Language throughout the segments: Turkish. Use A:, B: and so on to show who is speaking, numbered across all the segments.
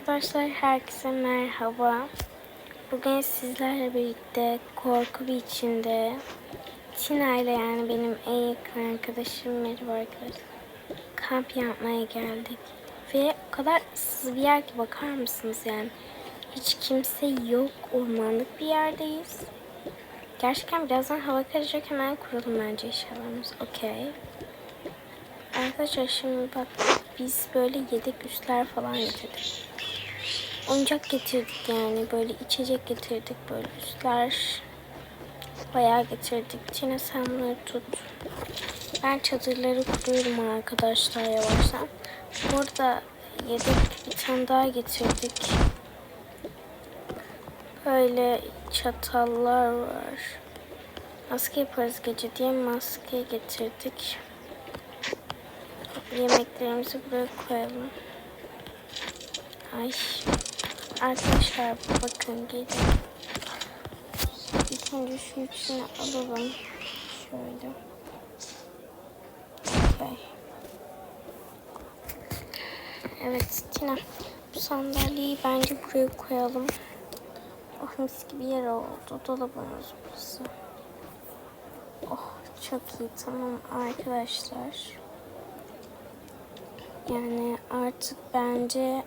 A: Arkadaşlar herkese merhaba. Bugün sizlerle birlikte korku bir içinde Tina ile yani benim en yakın arkadaşım merhaba arkadaşlar. Kamp yapmaya geldik. Ve o kadar ıssız bir yer ki bakar mısınız yani. Hiç kimse yok. Ormanlık bir yerdeyiz. Gerçekten birazdan hava karacak hemen kuralım bence eşyalarımız. Okey. Arkadaşlar şimdi bak biz böyle yedek üstler falan getirdik. Oyuncak getirdik yani böyle içecek getirdik böyle üstler bayağı getirdik. Çine sen tut. Ben çadırları kuruyorum arkadaşlar yavaştan. Burada yedek bir tane daha getirdik. Böyle çatallar var. Maske yaparız gece diye maske getirdik. Yemeklerimizi buraya koyalım. Ay. Arkadaşlar bakın gelin. İlk önce şu içine alalım. Şöyle. Okay. Evet Tina. Bu sandalyeyi bence buraya koyalım. Oh mis gibi yer oldu. Dolabımız burası. Oh çok iyi tamam arkadaşlar. Yani artık bence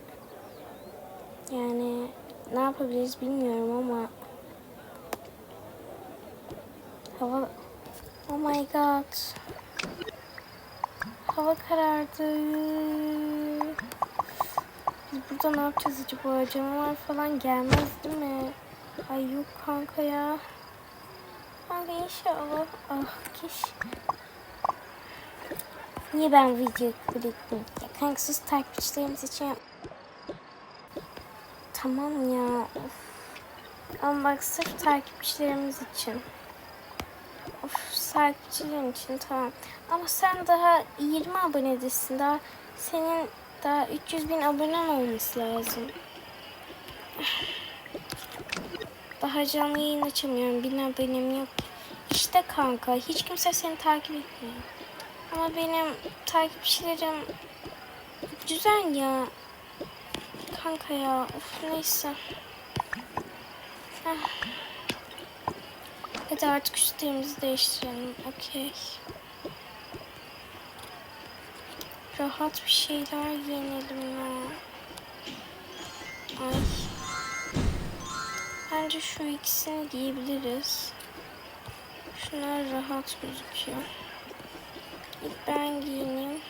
A: yani ne yapabiliriz bilmiyorum ama. Hava oh my god. Hava karardı. Biz burada ne yapacağız acaba? Canavar falan gelmez değil mi? Ay yok kanka ya. Kanka inşallah. Ah keş niye ben video çektim ya kanka sus takipçilerimiz için Tamam ya. Ama bak sırf takipçilerimiz için. Of takipçilerin için tamam. Ama sen daha 20 abonedesin. Daha senin daha 300 bin abonen olması lazım. Daha canlı yayın açamıyorum. Bin abonem yok. İşte kanka hiç kimse seni takip etmiyor. Ama benim takipçilerim güzel ya. Kanka ya of neyse. Heh. Hadi artık üstlerimizi değiştirelim. Okey. Rahat bir şeyler giyinelim ya. Ay. Bence şu ikisini giyebiliriz. Şunlar rahat gözüküyor. İlk ben giyineyim.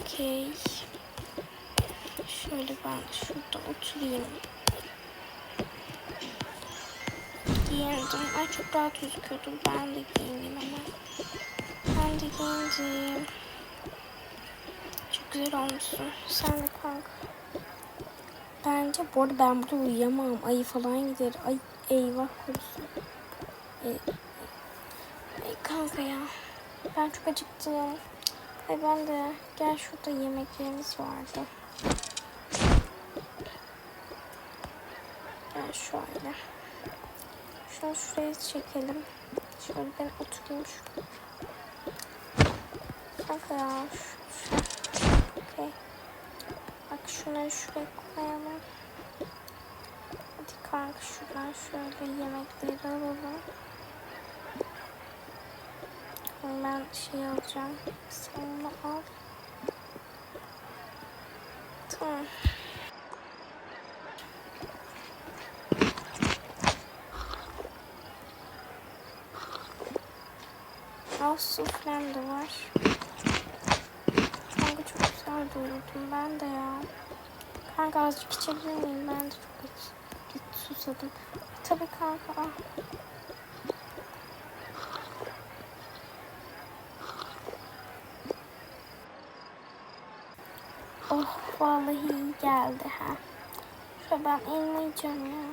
A: Okey. Şöyle ben şurada oturayım. Giyindim. Ay çok rahat gözüküyordu. Ben de giyineyim ama. Ben de giyindim. Çok güzel olmuşsun. Sen de kanka. Bence bu arada ben burada uyuyamam. Ayı falan gider. Ay eyvah korusun. Ay, ay kanka ya. Ben çok acıktım. Ay ben de. Gel şurada yemeklerimiz vardı. Şöyle. Şunu şuraya çekelim. Şöyle ben oturayım şu. Kanka ya. Okey. Bak şunları şuraya koyalım. Hadi kanka şuradan şöyle yemekleri alalım. Ben şey alacağım. Sen al. Tamam. Suflem de var. Kanka çok güzel doyurdum ben de ya. Kanka azıcık içebilir miyim? Ben de çok aç. Git susadım. Tabii kanka. Oh vallahi iyi geldi ha. Şöyle ben elma yiyeceğim ya.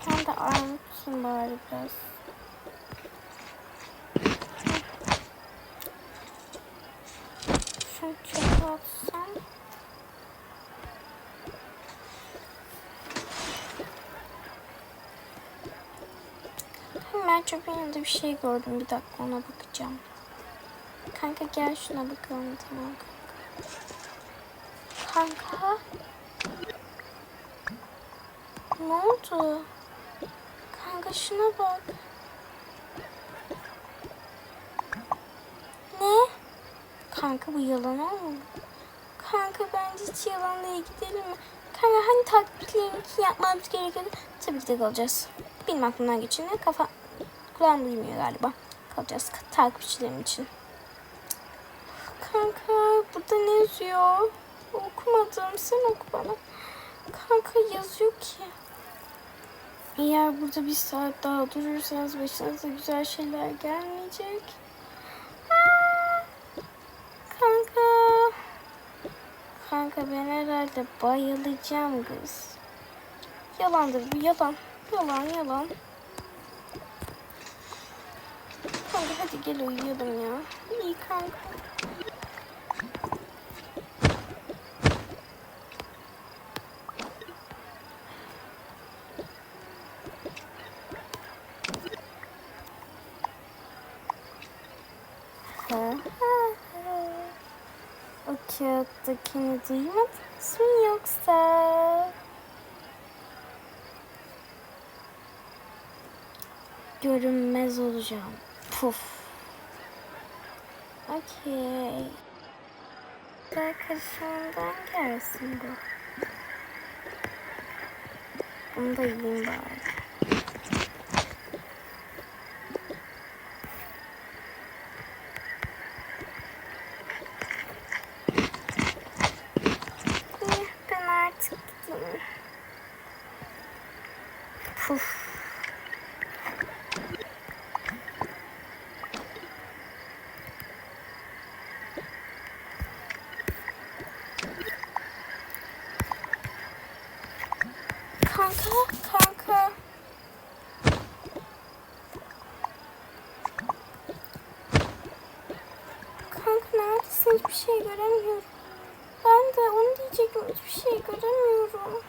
A: Sen de armutsun bari biraz. Şunu çöpe atsam. Ben çöpün yanında bir şey gördüm. Bir dakika ona bakacağım. Kanka gel şuna bakalım tamam kanka. Kanka. Ne oldu? Kanka şuna bak. Ne? Kanka bu yalan olmalı. Kanka bence hiç yalan değil gidelim mi? Kanka hani takipçilerin yapmamız gerekiyordu. Tabii ki de kalacağız. Benim aklımdan geçeni kafa kulağım duymuyor galiba. Kalacağız takipçilerim için. Kanka burada ne yazıyor? Okumadım. Sen oku bana. Kanka yazıyor ki. Eğer burada bir saat daha durursanız başınıza güzel şeyler gelmeyecek. Kanka ben herhalde bayılacağım kız. Yalandır bu yalan. Yalan yalan. Kanka hadi gel uyuyalım ya. İyi kanka. Ha. O kağıttakini duymadınız mı yoksa? Görünmez olacağım. Puf. Okey. Arkadaşımdan gelsin bu. Bunu da yiyeyim bari. İyi, ben artık gideyim. Puf. Kanka, kanka. Kanka neredesin? Hiçbir şey göremiyorum. Ben de onu diyecektim. Hiçbir şey göremiyorum.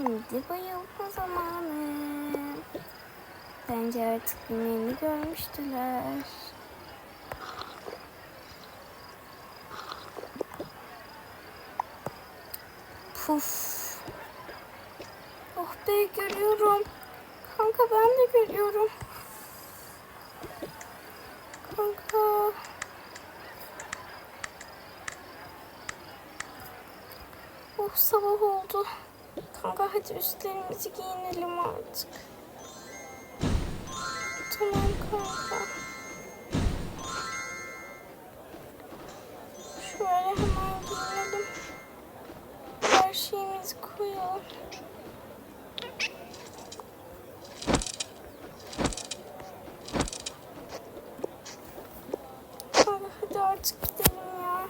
A: Şimdi bayılma zamanı. Bence artık yemeğini görmüştüler. Puf. Oh be görüyorum. Kanka ben de görüyorum. Kanka. Oh sabah oldu. Kanka hadi üstlerimizi giyinelim artık. Tamam kanka. Şöyle hemen giyinelim. Her şeyimizi koyalım. Kanka hadi artık gidelim ya.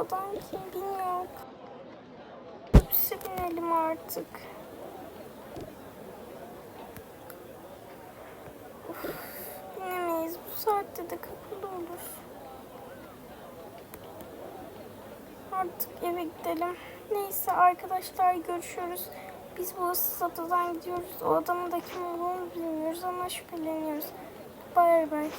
A: Adam kim bilmiyorum. Otobüse binelim artık. Of, binemeyiz. Bu saatte de kapalı olur. Artık eve gidelim. Neyse arkadaşlar görüşürüz. Biz bu ıssız adadan gidiyoruz. O adamın da kim olduğunu bilmiyoruz ama şüpheleniyoruz. Bay bay.